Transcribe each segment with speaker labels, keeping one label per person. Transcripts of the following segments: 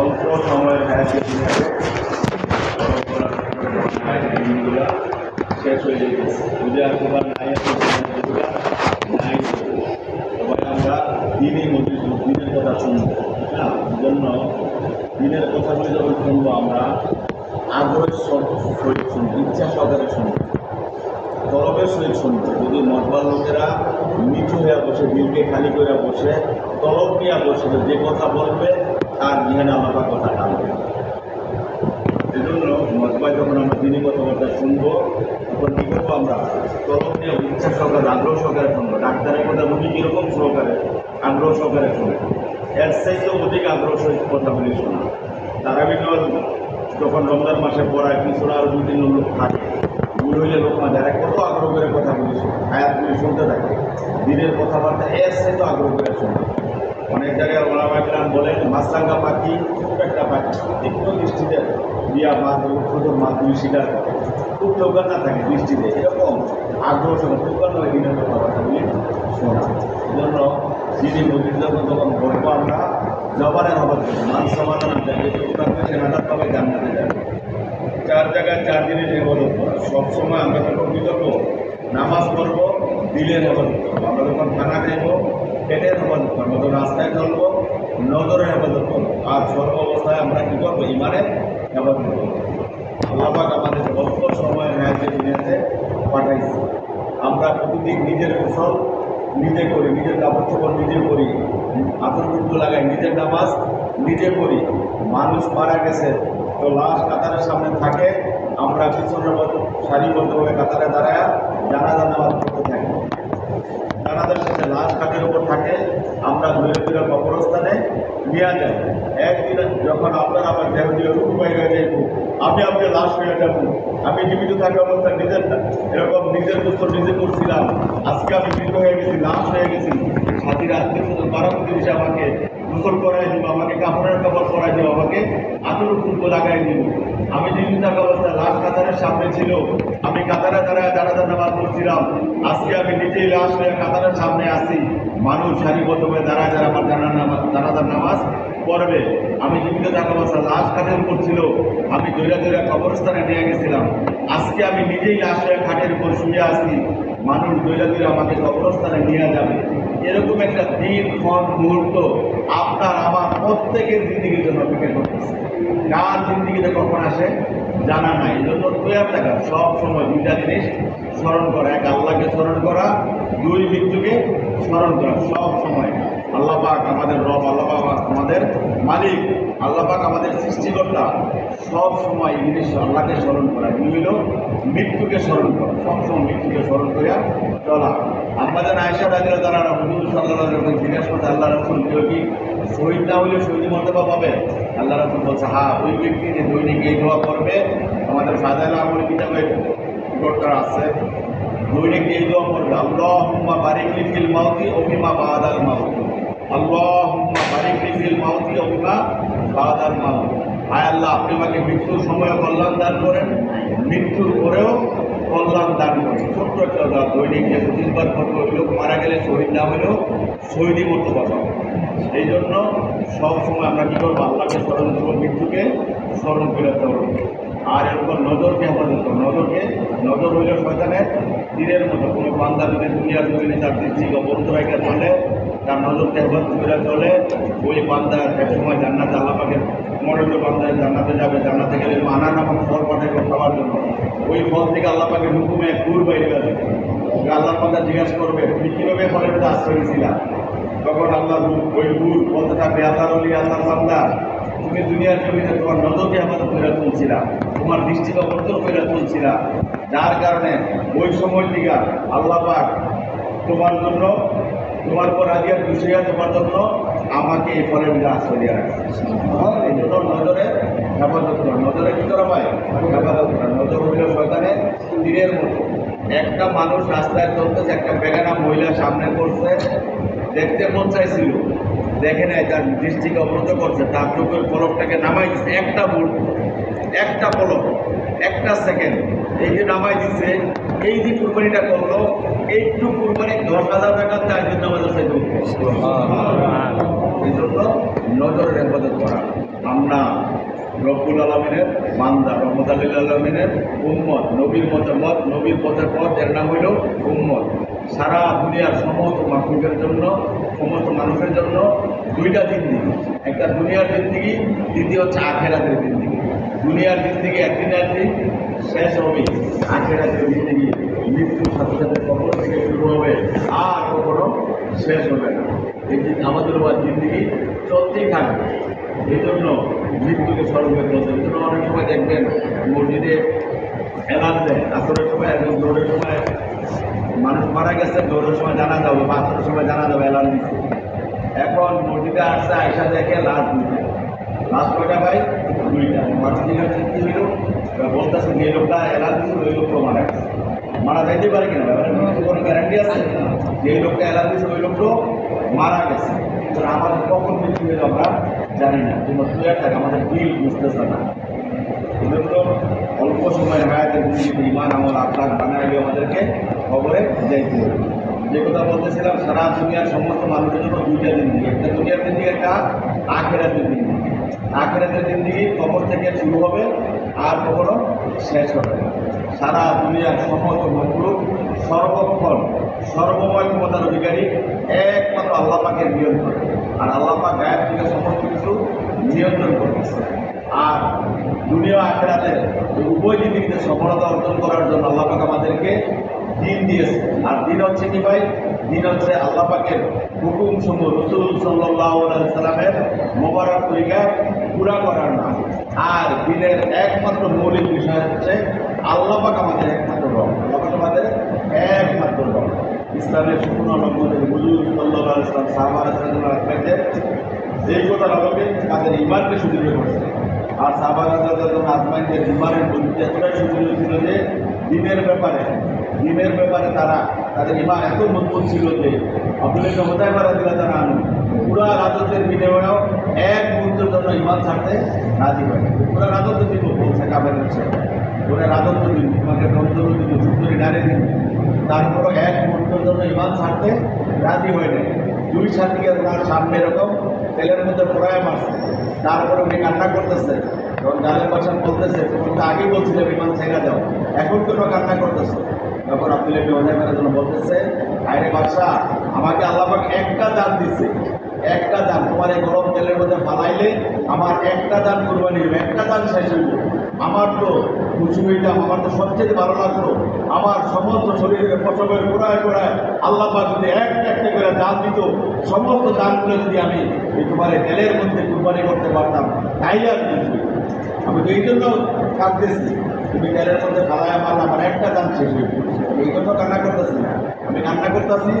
Speaker 1: অল্প সময়ের দিনগুলা শেষ হয়ে যেতেছে পূজা তোমার নাই নাই আমরা দিনই মধ্যে দিনের কথা শুনব জন্য দিনের কথাগুলি যখন শুনব আমরা আগ্রহের সহিত শুনব ইচ্ছা সহকারে শুনব তরবের সহিত শুনব যদি মতবাল লোকেরা নিচু হয়ে বসে দিলকে খালি করে বসে তলব নিয়ে বসে যে কথা বলবে তার জ্ঞানে আমাকে কথা টানবে এজন্য মতবাই যখন আমরা দিনই কথাবার্তা শুনব, তখন কী করব আমরা? নিয়ে ইচ্ছা সহকারে আগ্রহ সহকারে শুনব ডাক্তারের কথা রুগী কীরকম সহকারে আগ্রহ সহকারে শুনে এর চাইতে অধিক আগ্রহ সহিত কথাগুলি শোনা। তারা বিনল যখন রমজান মাসে পড়ায় পিছনে আরও দু তিন লোক থাকে। ভুল হইলে লোক না যারা কত আগ্রহ করে কথা বলি আয়াতগুলি শুনতে থাকে। দিনের কথাবার্তা এর চাইতে আগ্রহ করে শুনে। অনেক জায়গায় ওরা ওলামাইকরাম বলেন মাছরাঙ্গা পাখি ছোট একটা পাখি। তীক্ষ্ণ দৃষ্টিতে দিয়া মাছ, ছোট মাছগুলি শিকার খুব চৌকার না থাকে দৃষ্টিতে এরকম আগ্রহ সঙ্গে। চৌকার নয় দিনের কথাবার্তাগুলি শোনা। এজন্য যিনি মসজিদ যখন তখন বলব আমরা জবানের জন্য। মান সমাধান যাবে সে হাজার পাবে যাবে চার জায়গায় চার জিনিস ইবাদত করা সবসময় আমরা যখন কী করব নামাজ পড়ব হেফাজত করব আমরা যখন খানা খাইবো পেটের হেফাজত করব যখন রাস্তায় চলবো নজরে হেফাজত করব আর সর্ব অবস্থায় আমরা কী করব? ইমানের হেফাজত করব। আল্লাহবাক আমাদের অল্প সময় ন্যায়কে দুনিয়াতে পাঠাইছে। আমরা প্রতিদিন নিজের কুশল নিজে করি, নিজের কাপড় চোপড় নিজে করি আতর টুকু লাগাই, নিজের নামাজ নিজে করি। মানুষ মারা গেছে, তো লাশ কাতারের সামনে থাকে, আমরা পিছনের সারিবদ্ধভাবে কাতারে দাঁড়ায় জানাজা নামাজ করতে থাকি। জানাজার সাথে লাশ কাঠের উপর থাকে, আমরা ধরে ধরে কবরস্থানে নিয়ে যাই। একদিন যখন আপনার আমার দেহ দিয়ে রূপ বাইরে যাইব, আমি আপনি লাশ হয়ে যাব। আমি জীবিত থাকা অবস্থায় নিজের এরকম নিজের পুত্র নিজে করছিলাম। আজকে আমি মৃত হয়ে গেছি, লাশ হয়ে গেছি। সাথীরা আত্মীয় স্বজন পাড়া প্রতিবেশী আমাকে গোসল করাই দিব আমাকে কাপড়ের কাপড় করাই দিব আমাকে আতর কুঙ্কু লাগাই দিব আমি জীবিত অবস্থায় লাশ কাতারের সামনে ছিল। আমি কাতারে দাঁড়ায় দাঁড়াতে নামাজ পড়ছিলাম। আজকে আমি নিজেই লাশ হয়ে কাতারের সামনে আসি মানুষ সারিবদ্ধভাবে দাঁড়ায় যারা আমার জানার নামাজ জানাজার নামাজ পড়বে। আমি জীবিত থাকা অবস্থায় লাশ কাঠের উপর ছিল আমি দৈরা দৈরা কবরস্থানে নিয়ে গেছিলাম। আজকে আমি নিজেই লাশ হয়ে খাটের উপর শুয়ে আসি মানুষ দৈরা দৈরা আমাকে কবরস্থানে নিয়ে যাবে। এরকম একটা দিন ক্ষণ মুহূর্ত আপনার আমার প্রত্যেকের জিন্দিগির জন্য অপেক্ষা করতেছে। কার জিন্দিগিতে কখন আসে জানা নাই। এই জন্য তৈয়ার থাকা সব সময় দুইটা জিনিস, স্মরণ করা। এক, আল্লাহকে স্মরণ করা। দুই, মৃত্যুকে স্মরণ করা। সব সময়। আল্লাহ পাক আমাদের রব, আল্লাহ পাক আমাদের মালিক, আল্লাহ পাক আমাদের সৃষ্টিকর্তা। সব সময় জিনিস আল্লাহকে স্মরণ করা। দুই হইল মৃত্যুকে স্মরণ করা। সবসময় মৃত্যুকে স্মরণ করিয়া চলা। আমাদের আয়সা রাজিরা যারা হুজুর সাল্লাহ জিজ্ঞাসা করতে আল্লাহ রসুল, কেউ কি শহীদ না হলে শহীদ মর্তবা পাবে? আল্লাহ রসুল বলছে হ্যাঁ ওই ব্যক্তি যে দৈনিক এই দোয়া করবে, আমাদের সাজাইলা আমল কিতাবে রিপোর্টটা আছে। দৈনিক এই দোয়া করবে আল্লাহ হুম্মা বারিকলি ফিল মাউতি অফিমা বাহাদাল মাউতি। আল্লাহ হুম্মা বারিকলি ফিল মাউতি অফিমা বাহাদাল মাউতি। হায় আল্লাহ, আপনি আমাকে মৃত্যুর সময় কল্যাণ দান করেন। মৃত্যুর পরেও কল্যাণ দান করেন ছোট্ট একটা দোয়া দৈনিক যে করবে ওই লোক মারা গেলে শহীদ না হলেও শহীদই মতো পাবো এই জন্য সব সময় আমরা কী করব? আল্লাহকে স্মরণ করব, মৃত্যুকে স্মরণ করে দেবো আর এরকম নজরকে হেফাজত নজরকে, নজর হইল শয়তানের তীরের মতো। কোনো বান্দা যদি দুনিয়ার জমিনে তার দৃষ্টি রেখে চলে তার নজরকে হেফাজত করে চলে। ওই বান্দা এক সময় জান্নাতে আল্লাপাকে মনোযোগ বান্দায় জান্নাতে যাবে, জান্নাতে গেলে মানা নামক ফল পাঠাবে খাওয়ার জন্য। ওই ফল থেকে আল্লাহ পাকে হুকুমে দূর বাইরে গেছে আল্লাহ পাতা জিজ্ঞাসা করবে, তুমি কীভাবে ফলের মধ্যে আশ্রয় নিয়েছিলা তখন আল্লাহ ওই গুর বলতে থাকবে আল্লাহ রলি আল্লাহ বান্দা, তুমি দুনিয়ার জমিতে তোমার নজরকে আমাদের ফেরা তুলছিলা, তোমার দৃষ্টিকে অবর্তন ফেরা তুলছিলা। যার কারণে ওই সময় দিকা আল্লাহ পাক তোমার জন্য তোমার পর আজিয়ার খুশিয়া তোমার জন্য আমাকে এই ফলের মধ্যে আশ্রয় এই জন্য নজরে হেফাজত করা। নজরে কি করা হয়? হেফাজত করা। নজর হইল শয়তানের তীরের মতো। একটা মানুষ রাস্তায় চলতেছে, একটা বেগানা মহিলা সামনে করছে দেখতে মন চাইছিল। দেখে নাই, তার দৃষ্টিকে অবরোধ করছে। তার চোখের পলকটাকে নামাই দিচ্ছে একটা মুহূর্ত একটা পলক, একটা সেকেন্ড। এই যে নামাই দিচ্ছে এই যে কুরবানিটা করল এইটু কুরবানি দশ হাজার টাকা চার জন্য আমাদের সাথে এই জন্য নজরের হেফাজত করা আমরা রব্বুল আলমিনের বান্দা, রহমত আল্লিল আলমিনের উম্মত, নবীর মতের মত, নবীর পথের পথ, এর নাম হইল উম্মত। সারা দুনিয়ার সমস্ত মানুষের জন্য, সমস্ত মানুষের জন্য দুইটা জিন্দিগি। একটা দুনিয়ার জিন্দিগি, দ্বিতীয় হচ্ছে আখেরাতের জিন্দিগি। দুনিয়ার জিন্দিগি একদিন একদিন শেষ হবে। আখেরাতের জিন্দিগি মৃত্যুর সাথে সাথে কখন থেকে শুরু হবে আর কখনো শেষ হবে না এই যে আমাদের আবার জিন্দিগি চলতেই থাকবে এই জন্য মৃত্যুকে করতে এই জন্য অনেক সময় দেখবেন মসজিদে এলান দেয় আসরের সময় একদম দৌড়ের সময় মানুষ মারা গেছে দৌড়ের সময় জানা যাবে বা আসরের সময় জানা যাবে এলান দিচ্ছে এখন মসজিদে আসছে আইসা দেখে লাশ দুইটা লাশ কয়টা ভাই দুইটা মানুষ জিজ্ঞাসা কি হইল বলতেছে যে লোকটা এলান দিচ্ছে ওই লোকটা মারা গেছে মারা যাইতে পারে কিনা? কোনো গ্যারান্টি আছে? যে লোকটা এলান দিয়েছে ওই লোকটা মারা গেছে। তো আমাদের কখন মৃত্যু হইল আমরা জানি না। দু এক টাকা আমাদের বিল বুঝতেছে না। অল্প সময় হায়াতের জিনিসে ইমান, আমল, আখলাখ বানাইলে আমাদেরকে খবরে যাইতে হবে। যে কথা বলতেছিলাম, সারা দুনিয়ার সমস্ত মানুষের জন্য দুইটা দিন দিকে একটা দুনিয়ার দিন দিকে একটা আখেরাতের দিন দিকে আখেরাতের দিন দিকে কবর থেকে শুরু হবে, আর কখনো শেষ হবে। সারা দুনিয়ার সমস্ত মকলুক সর্বক্ষণ সর্বময় ক্ষমতার অধিকারী একমাত্র আল্লাহ পাকের নিয়ন্ত্রণ আর আল্লাহ পাক গায়ের থেকে সমস্ত কিছু নিয়ন্ত্রণ করতেছে। আর দুনিয়া আখেরাতে উভয় জিনিসকে সফলতা অর্জন করার জন্য আল্লাহ পাক আমাদেরকে দিন দিয়েছে। আর দিন হচ্ছে কি ভাই? দিন হচ্ছে আল্লাহ পাকের হুকুম সমূহ। রসুল সাল্লাহ সাল্লামের মোবারক তরিকা পুরা করার নাম। আর দিনের একমাত্র মৌলিক বিষয় হচ্ছে আল্লাহ পাক আমাদের একমাত্র রব। আল্লাহ পাক আমাদের একমাত্র রব। ইসলামের সম্পূর্ণ নম্বরে হুজুর সাল্লাহ ইসলাম সাহাবার রাখবেন এই কথার আলোকে তাদের ইমানকে সুদৃঢ় করেছে। আর সাহাবারা আজমাইদের ইমানের বন্ধুত্ব এতটাই সুদৃঢ় ছিল যে দিনের ব্যাপারে দিনের ব্যাপারে তারা, তাদের ইমান এত মজবুত ছিল যে আব্দুল ক্ষমতায় মারা দিলে তারা আনু পুরা রাজত্বের বিনিময়েও এক মুহূর্তের জন্য ইমান ছাড়তে রাজি হয়। পুরা রাজত্ব দিব, বলছে কাবের হচ্ছে পুরা রাজত্ব দিন তোমাকে দন্তর দিন সুন্দরী নারী দিন তারপরও এক মুহূর্তের জন্য ইমান ছাড়তে রাজি হয় নাই। দুই সাথীকে ওনার সামনে এরকম তেলের মধ্যে পড়ায় মারছে। তারপরে উনি কান্না করতেছে। তখন গালের বাসা বলতেছে তুমি তো আগেই বলছিলে বিমান ছেড়ে দাও। এখন কেন কান্না করতেছে? তখন আব্দুল ওজাইমের জন্য বলতেছে। আরে বাদশা, আমাকে আল্লাপাক একটা দান দিচ্ছে একটা দান, তোমার এই গরম তেলের মধ্যে ফালাইলে আমার একটা দান কোরবানি হবে, একটা দান শেষ হইব। আমার তো হইতাম আমার তো সবচেয়ে ভালো লাগল। আমার সমস্ত শরীরে ফসলের গোড়ায় গোড়ায় আল্লাহ যদি একটা একটা করে দান দিত, সমস্ত দানগুলো যদি আমি এই তোমার তেলের মধ্যে কোরবানি করতে পারতাম তাই আর কিছু আমি তো এই জন্য কাঁদতেছি, তুমি তেলের মধ্যে ফালায় আমার আমার একটা দান শেষ হয়ে এই জন্য কান্না করতেছি না আমি কান্না করতেছি।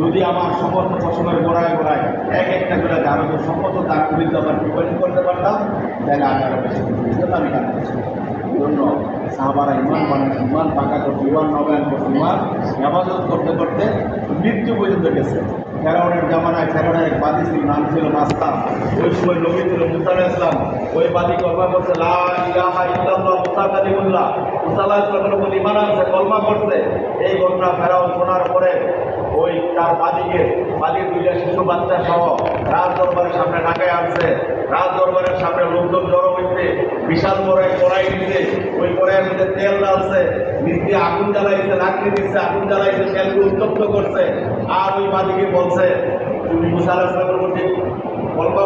Speaker 1: যদি আমার সমস্ত ফসলের গোড়ায় গোড়ায় এক একটা করে হতো সমস্ত দানগুলিতে আমার কোরবানি করতে পারতাম, তাহলে আমি আরও বেশি আমি এই জন্য সাহাবারা ইমান মানে ইমান পাকা করছে ইমান নবায়ন করছে ইমান হেফাজত করতে করতে মৃত্যু পর্যন্ত গেছে। ফেরাউনের জামানায় ফেরাউনের এক বাদী ছিল নাম ছিল মাস্তা ওই সময় নবী ছিল মুসা আলাইহিস ইসলাম ওই বাদী কলমা করছে লা ইলাহা ইল্লাল্লাহ মুসা কালিমুল্লাহ। মুসা আলাইহিস ইসলামের উপর ইমান আনছে, কলমা করছে এই ঘটনা ফেরাউন শোনার পরে ওই তার বাদিকে, বাদির দুইটা শিশু বাচ্চা সহ রাজ দরবারের সামনে ঢাকায় আনছে। রাজ দরবারের সামনে লোকজন জড়ো হইছে, বিশাল বড় এক কড়াই দিচ্ছে ওই কড়াইয়ের মধ্যে তেল ডালছে দিয়ে আগুন জ্বালাইছে লাকড়ি দিচ্ছে আগুন জ্বালাইছে তেলকে উত্তপ্ত করছে। আর ওই বাদিকে বলছে, তুমি মুসা আলাহ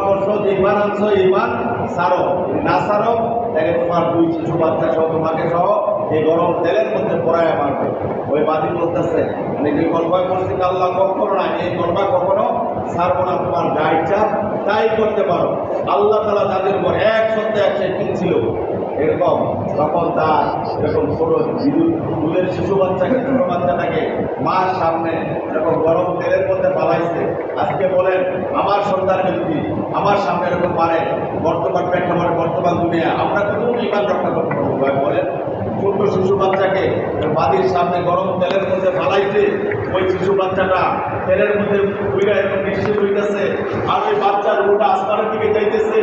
Speaker 1: করছ যে ইমান আনছো ইমান সারো না সারো দেখে তোমার দুই শিশু বাচ্চা সহ, তোমাকে সহ এই গরম তেলের মধ্যে পড়ায় মারবে। ওই বাদি বলতেছে মানে যে কল্পা করছি আল্লাহ কখনো না এই কল্পা কখনো সারবো না, তোমার যা ইচ্ছা তাই করতে পারো। আল্লাহ তালা তাদের উপর এক সত্যি এক সে ছিল এরকম তখন তার এরকম ছোটো দুধের শিশু বাচ্চাকে, ছোটো বাচ্চাটাকে মার সামনে এরকম গরম তেলের মধ্যে পালাইছে। আজকে বলেন, আমার সন্তানকে যদি আমার সামনে এরকম মারে, বর্তমান প্রেক্ষাপটে বর্তমান দুনিয়া, আমরা কতটুকু ইমান রক্ষা করতে পারব বলেন ছোট শিশু বাচ্চাকে বাদির সামনে গরম তেলের মধ্যে ফালাইছে, ওই শিশু বাচ্চাটা তেলের মধ্যে উইরা এরকম হইতেছে। আর ওই বাচ্চার রুটা আসমানের দিকে যাইতেছে।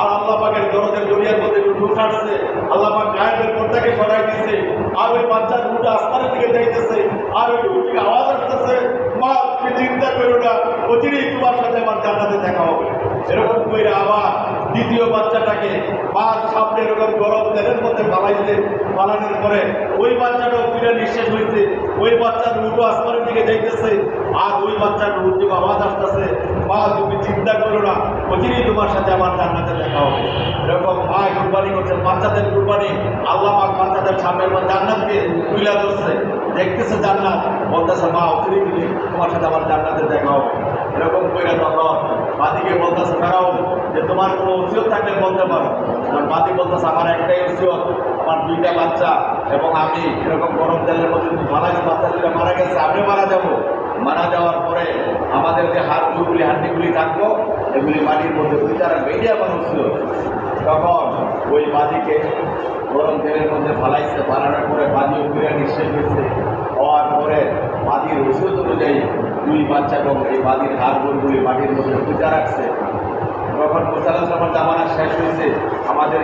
Speaker 1: আর আল্লাহ পাকের দরদের দরিয়ার মধ্যে একটু ঢুকাচ্ছে আল্লাহ পাক গায়েবের পর্দাকে সরাই দিয়েছে আর ওই বাচ্চার রুটা আসমানের দিকে যাইতেছে। আর ওই রুট আওয়াজ আসতেছে, মা, তুমি চিন্তা করো না অচিরেই তোমার সাথে আমার জান্নাতে দেখা হবে। এরকম করে আবার দ্বিতীয় বাচ্চাটাকে পাঁচ সামনে এরকম গরম তেলের মধ্যে পালাইছে পালানোর পরে ওই বাচ্চাটাও পুরা নিঃশ্বাস হয়েছে ওই বাচ্চার উল্টো আসমানের দিকে যাইতেছে, আর ওই বাচ্চার উদ্যোগ আওয়াজ আসতেছে। মা, তুমি চিন্তা করো না অচিরেই তোমার সাথে আমার জান্নাতে দেখা হবে। এরকম মা কুরবানি করছেন বাচ্চাদের কুরবানি, আল্লাহ পাক বাচ্চাদের সামনে আমার জান্নাতকে তুলে ধরছে। দেখতেছে জান্নাত, বলতেছে, মা অচিরেই তুমি তোমার সাথে আমার জান্নাতে দেখা হবে। এরকম করে তখন বাদিকে বলতেছে, ফেরাও, যে তোমার কোনো উচিত থাকলে বলতে পারো। আমার বাদি বলতেছে, আমার একটাই উচিত আমার দুইটা বাচ্চা এবং আমি। এরকম গরম তেলের মধ্যে মারা বাচ্চা দুটা মারা গেছে, আমিও মারা যাব। মারা যাওয়ার পরে আমাদের যে হাড়গুলি হাতিগুলি থাকব, এগুলি মাটির মধ্যে বিচার বেরিয়ে মানুষ ছিল তখন ওই বাদিকে গরম তেলের মধ্যে ফালাইছে, ফালানোর পরে বাদি উপরে নিঃশ্বাস হয়েছে। হওয়ার পরে বাদির ওষুধ অনুযায়ী দুই বাচ্চা এবং এই বাদির হাড়গুলি মাটির মধ্যে পূজা রাখছে। যখন মুসালামের জামানা শেষ হয়েছে। আমাদের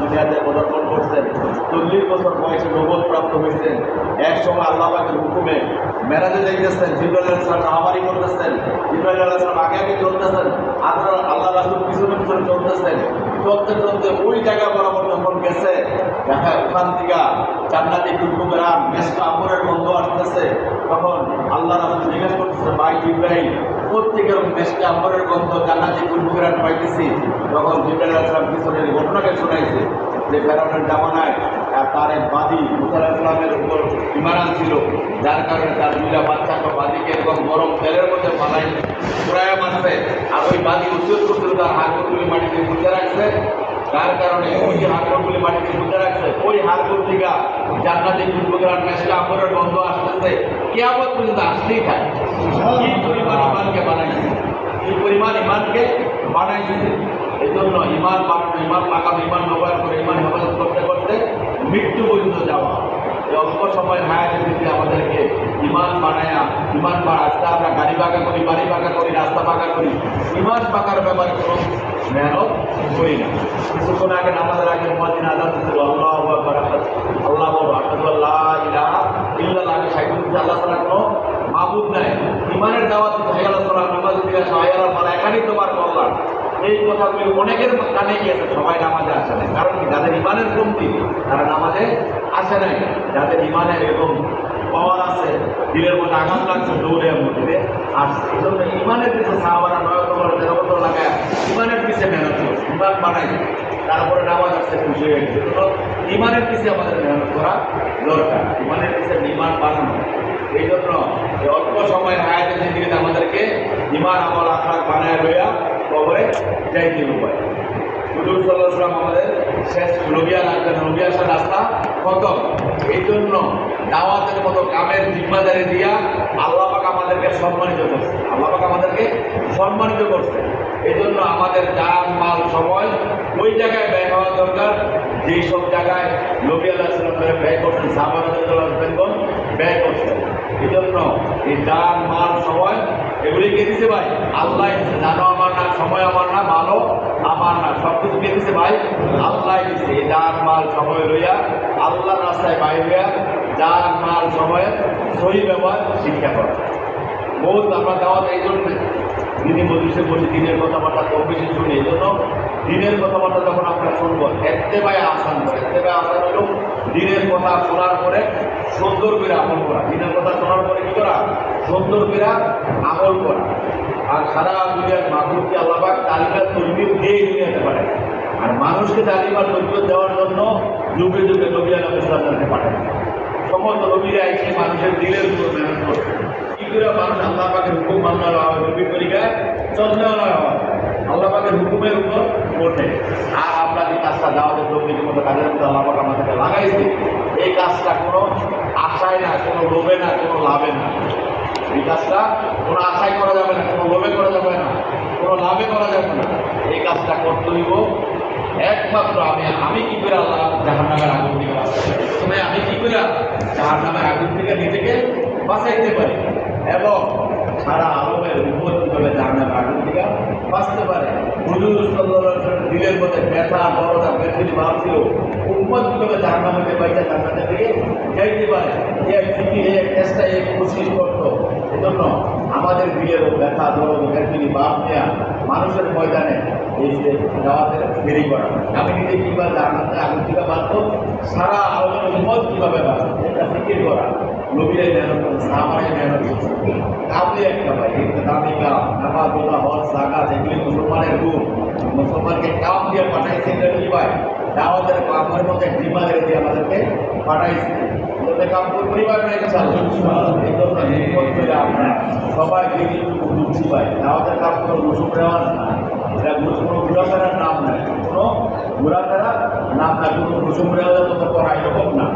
Speaker 1: দুনিয়াতে পদার্পণ করছেন। চল্লিশ বছর বয়সে নবদ প্রাপ্ত হয়েছেন। এক সময় আল্লাহ পাকের হুকুমে মেরাজে সালাম রাহাবারি করতেছেন। জিব্রাইল আলাইহিস সালাম আগে আগে চলতেছেন আপনারা আল্লাহ রাসূল পিছনে পিছনে চলতেছেন। চলতে চলতে ওই জায়গা বরাবর যখন গেছে, দেখা ওখান থেকে জান্নাতি কুলকুমেরাম মেসকা আমরের গন্ধ আসতেছে। তখন আল্লাহ রাসূল জিজ্ঞেস করতেছে ভাই ইব্রাহিম প্রত্যেকের মেসকা আমরের গন্ধ, জান্নাতি কুলকুমেরাম পাইতেছি। তখন জিব্রাইল আসলাম সালাম পিছনের ঘটনাকে শোনাইছে যে ফেরাউনের জামানায় তার এক বাদী মুসা ইসলামের উপর ইমারান ছিল। যার কারণে তার দুইটা বাচ্চাকে বাদীকে এরকম গরম তেলের মধ্যে পালাই পুরায় মারছে। আর ওই বাদী উচ্চত করছিল তার হাড়গুলি মাটিতে গুঁজে রাখছে। যার কারণে ওই যে হাড়গুলি মাটিতে গুঁজে রাখছে, ওই হাড়গুল জান্নাতি কুলবুগরান মেসকা আমরের গন্ধ আসতেছে। কেয়ামত পর্যন্ত আসতেই থাকে কি পরিমাণ ইমানকে বানাইছে? কি পরিমাণ ইমানকে বানাইছে? এই জন্য ইমান বানানো, ইমান লাগানো, ইমান ব্যবহার করে, ইমান হেফাজত করতে করতে মৃত্যু পর্যন্ত যাওয়া। এই অল্প সময় হায়াতের দিকে আমাদেরকে ইমান বানায়া, ইমান বাড়া আজকে আমরা গাড়ি বাঁকা করি, বাড়ি বাঁকা করি, রাস্তা বাঁকা করি। ইমান বাঁকার ব্যাপারে কোনো মেহনত করি না। আগে নামাজের আগে মদিন আজাদ ছিল আল্লাহ আল্লাহ আসাদু আল্লাহ ইলাহা ইল্লাল্লাহ আমি সাইকুল আল্লাহ ছাড়া কোনো মাবুদ নাই। ইমানের দাওয়াত হাইয়ালা সালাম নামাজ দিকে হাইয়ালা মালা এখানেই তোমার কল্যাণ। এই কথাগুলি অনেকের কানে গিয়েছে, সবাই নামাজে আসে নাই। কারণ যাদের ইমানের কমতি, তারা নামাজে আসে নাই। যাদের ইমানের এরকম পাওয়ার আছে, দিলের মধ্যে আঘাত লাগছে দৌড়ে মধ্যে। আর এই জন্য ইমানের পিছিয়ে সাহাবারা নয় বছর তেরো বছর লাগায় ইমানের পিছিয়ে মেহনত করছে ইমান বানাই। তারপরে নামাজ আসছে খুশি হয়ে গেছে। ইমানের পিছিয়ে আমাদের মেহনত করা দরকার। ইমানের পিছিয়ে ইমান বানানো। এই জন্য অল্প সময়ের হায়াতের জিন্দিগিতে আমাদেরকে ইমান, আমল আখলাক বানায় লইয়া কবরে যাইতে উপায় হুজুর সাল্লাহাম আমাদের শেষ রবিয়া রাখবেন রবিয়া রাস্তা খতম এই জন্য দাওয়াতের মতো কামের জিম্মাদারি দিয়া আল্লাহ পাক আমাদেরকে সম্মানিত করছে। আল্লাহ পাক আমাদেরকে সম্মানিত করছে। এই জন্য আমাদের যান, মাল, সময় ওই জায়গায় ব্যয় হওয়া দরকার। যেই সব জায়গায় নবী আল্লাহ ব্যয় করছেন সাহাবাদ ব্যয় করছেন। এই জন্য এই দান মাল, সময় এগুলি কে দিছে ভাই? আল্লাহ জানো আমার না, সময় আমার না, মালও আমার না। সব কিছু কে দিছে ভাই? আল্লাহ দিছে। দান মাল সময় লইয়া আল্লাহর রাস্তায় বাইর দান মাল সময়ে সহি ব্যবহার শিক্ষা করা। বহুত আমরা দাওয়াত এই জন্য দিনী মজলিসে বসে দিনের কথাবার্তা কম বেশি শুনি। এই জন্য দিনের কথাবার্তা যখন আমরা শুনব, এতে ভাই আসান এতে ভাই আসান দিনের কথা শোনার পরে সুন্দর করে আমল করা। দিনের কথা শোনার পরে কি করা? সুন্দর করে আমল করা। আর সারা দুনিয়ার মানুষকে আল্লাহবাক তালিকার তৈরি দিয়ে দুনিয়াতে পারে। আর মানুষকে তালিমার তৈরি দেওয়ার জন্য যুগে যুগে নবী আলম ইসলামকে পাঠায়। সমস্ত নবীরা এসে মানুষের দিলের উপর মেহনত করছে। কি করে মানুষ আল্লাহ হুকুম মান্য হয় নবীর তরিকায় চন্দ্র হয় আল্লাহ হুকুমের উপর ওঠে। আর কাজটা দাওয়াতের তবলিগের মতো কাজের মধ্যে আল্লাহ আমাদেরকে লাগাইছে। এই কাজটা কোনো আশায় না, কোনো লোভে না, কোনো লাভে না। এই কাজটা কোনো আশায় করা যাবে না, কোনো লোভে করা যাবে না, কোনো লাভে করা যাবে না। এই কাজটা করতে হইব। একমাত্র আমি আমি কি করে আল্লাহ জাহান নামের আগুন থেকে বাঁচাতে আমি কি করে জাহান নামের আগুন থেকে নিজেকে বাঁচাইতে পারি? এবং সারা আলমের উপর কীভাবে জাহান নামের আগুন থেকে বাঁচতে পারে। হুজুর সাল্লাল্লাহু দিলের মধ্যে ব্যথা দরদা ব্যথির ভাব ছিল। উম্মত কীভাবে জাহান নামে পাইছে জান্নাতের দিকে যাইতে পারে? এক ফিকির এক চেষ্টা এক কোশিশ করতো। এজন্য আমাদের বিয়ের ব্যথা দরদ ব্যথিনী বাপ নেয়া মানুষের ময়দানে এই যে দাওয়াতের ফেরি করা। আমি নিজে কীভাবে জানাতে আগুন থেকে বাঁধবো সারা আলোচনা মত কীভাবে বাঁধবো এটা ফিকির করা। নবীরাই মেহনত করছে সাহাবারাই মেহনত করছে কাবলি একটা ভাই, একটা দামি কাম নামাজ রোজা হজ জাকাত এগুলি মুসলমানের গুণ মুসলমানকে কাম দিয়ে পাঠাইছে এটা কি ভাই? দাওয়াতের কামের মধ্যে ডিমাদের দিয়ে আমাদেরকে পাঠাইছে ওদের কাম করতেই পারবে না আমরা সবাই দেখি দুঃখী পাই দাওয়াতের কাম কোনো রসুম রেওয়াজ না এটা কোনো ঘোরাফেরার নাম নাই, কোনো ঘোরাফেরার নাম না কোনো রসুম রেওয়াজের মতো করা এরকম না।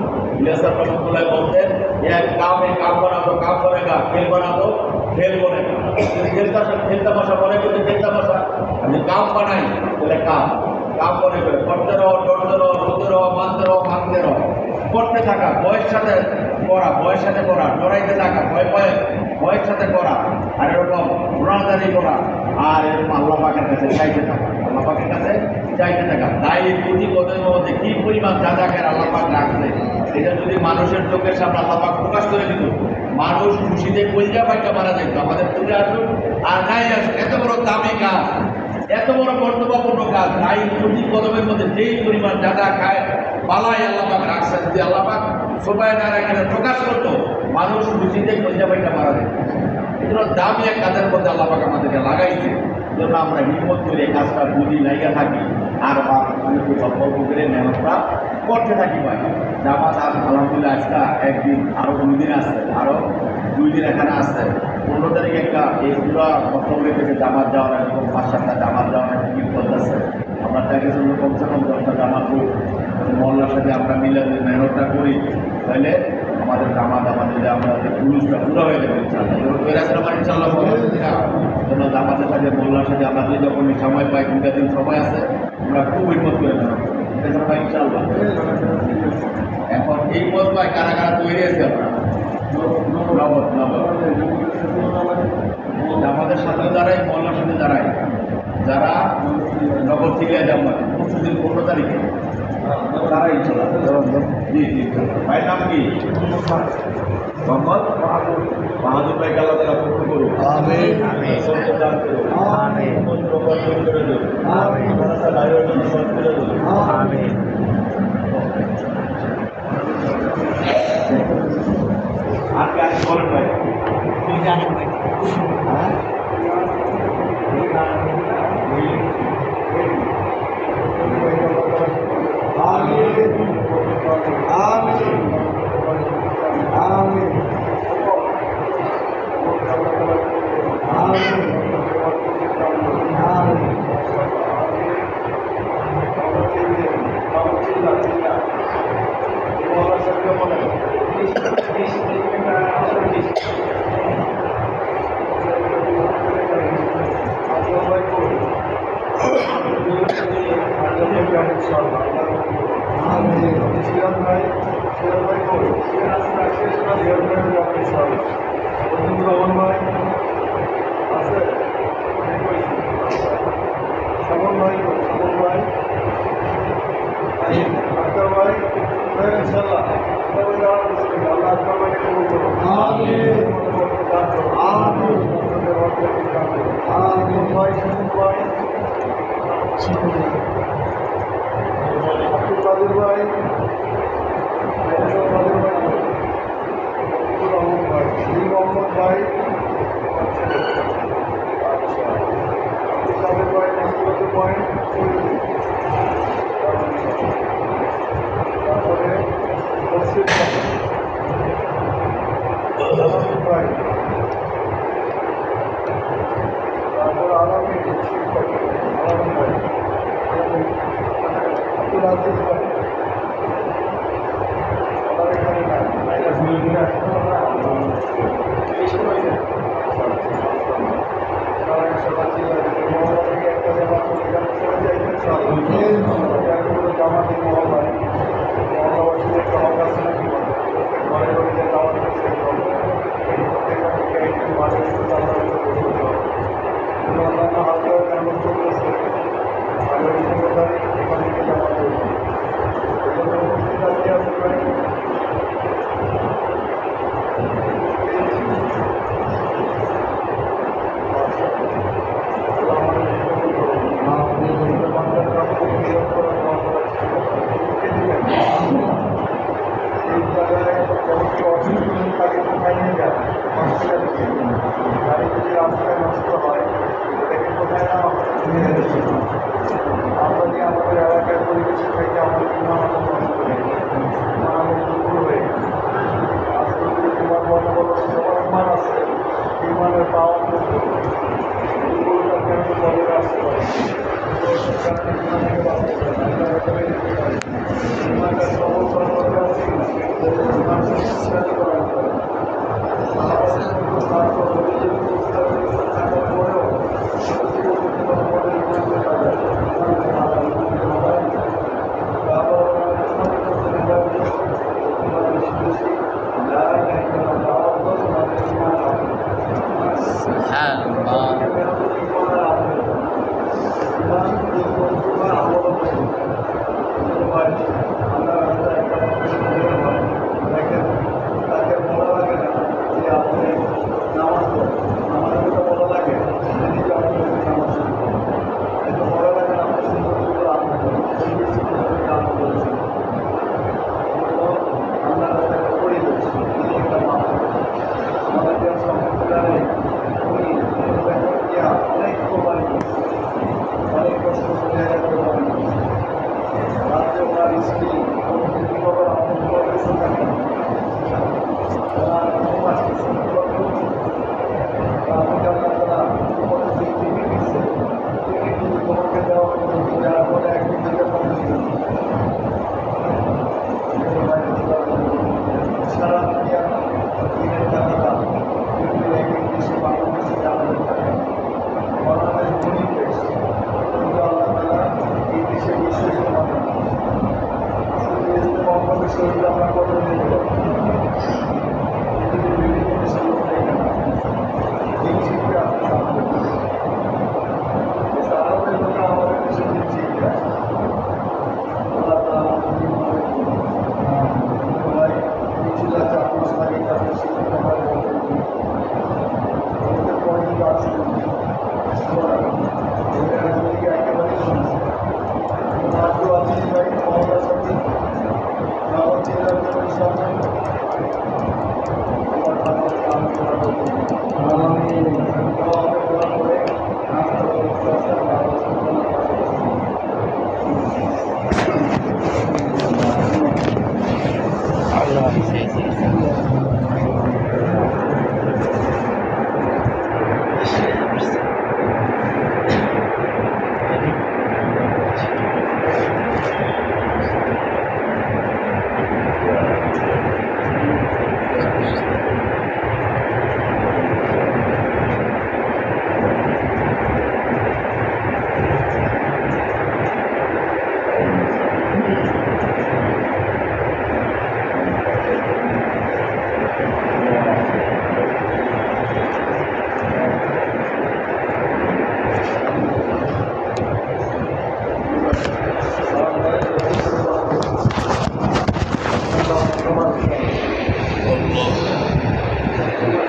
Speaker 1: ইলিয়াসার রহমতুল্লাহ বলতেন এক কাম কাম বানাতো কাম করেগা খেল বানাতো খেল বনেগা খেলতা খেলতা ভাষা বলে কিন্তু খেলতা ভাষা আমি কাম বানাই, তাহলে কাম। কাম করে করে করতে রহ ডরতে রহ রোদে রহ মানতে রহ, ভাঙতে রহ। করতে থাকা বয়ের সাথে করা বয়ের সাথে করা ডরাইতে থাকা, ভয় ভয়ে ভয়ের সাথে করা আর এরকম রোনাদারি করা, আর এরকম আল্লাহ পাকের কাছে চাইতে থাকা, আল্লাহ পাকের কাছে চাইতে থাকা। তাই এই প্রতি পদের মধ্যে কি পরিমাণ যা যাকে আল্লাহ পাক রাখছে এটা যদি মানুষের চোখের সামনে আল্লাপাক প্রকাশ করে দিত, মানুষ খুশিতে কলজা পাইটা মারা যেত। আমাদের পূজা আসুক আর নাই আসুক এত বড় দামি কাজ, এত বড় কর্তব্যপূর্ণ কাজ তাই প্রতি কদমের মধ্যে যেই পরিমাণ যা যা খায়, বালাই আল্লাপাক রাখছে। যদি আল্লাপাক সবাই না এখানে প্রকাশ করতো, মানুষ খুশিতে কলজা পাইটা মারা যেত। এগুলো দামি এক কাজের মধ্যে আল্লাপাক আমাদেরকে লাগাইছে। জন্য আমরা হিম্মত করে কাজটা বুঝি, লাইগা থাকি। আর বা অনেক অল্প করে মেহনতটা করতে থাকি ভাই। জামাত আলহামদুলিল্লাহ আজকে একদিন আরও দুই দিন আসছে আরও দুই দিন এখানে আসছে পনেরো তারিখে একটা এই পুরো বক্তব্য রেখেছে জামাত যাওয়ার এরকম পাঁচ সাতটা জামাত যাওয়ার একটা কি করতেছে আমরা তাকে জন্য কমসে কম দশটা জামাত করি মহল্লার সাথে আমরা মিলে যদি মেহনতটা করি, তাহলে আমাদের জামাত, আমাদের যে পুরুষটা পুরো হয়ে যাবে ইনশাল্লাহ জামাতের সাথে মোল্লার সাথে আমরা যে যখন সময় পাই দুটা দিন সময় আছে, আমরা খুব হিম্মত করে মেহনত ভাই এখন এই পাই কারা কারা তৈরি আছে আমাদের সাথে দাঁড়াই মোল্লার সাথে দাঁড়াই যারা নগর থেকে যাব পরশু পনেরো তারিখে তারা ইনশাল্লাহ জি জি ভাইয়ের নাম কি? মোহাম্মদ বাহাদুর ভাই আল্লাহ তারা পূর্ণ করুন আর কি আছে বলেন ভাই?
Speaker 2: আব্দুল আমরা Thank you.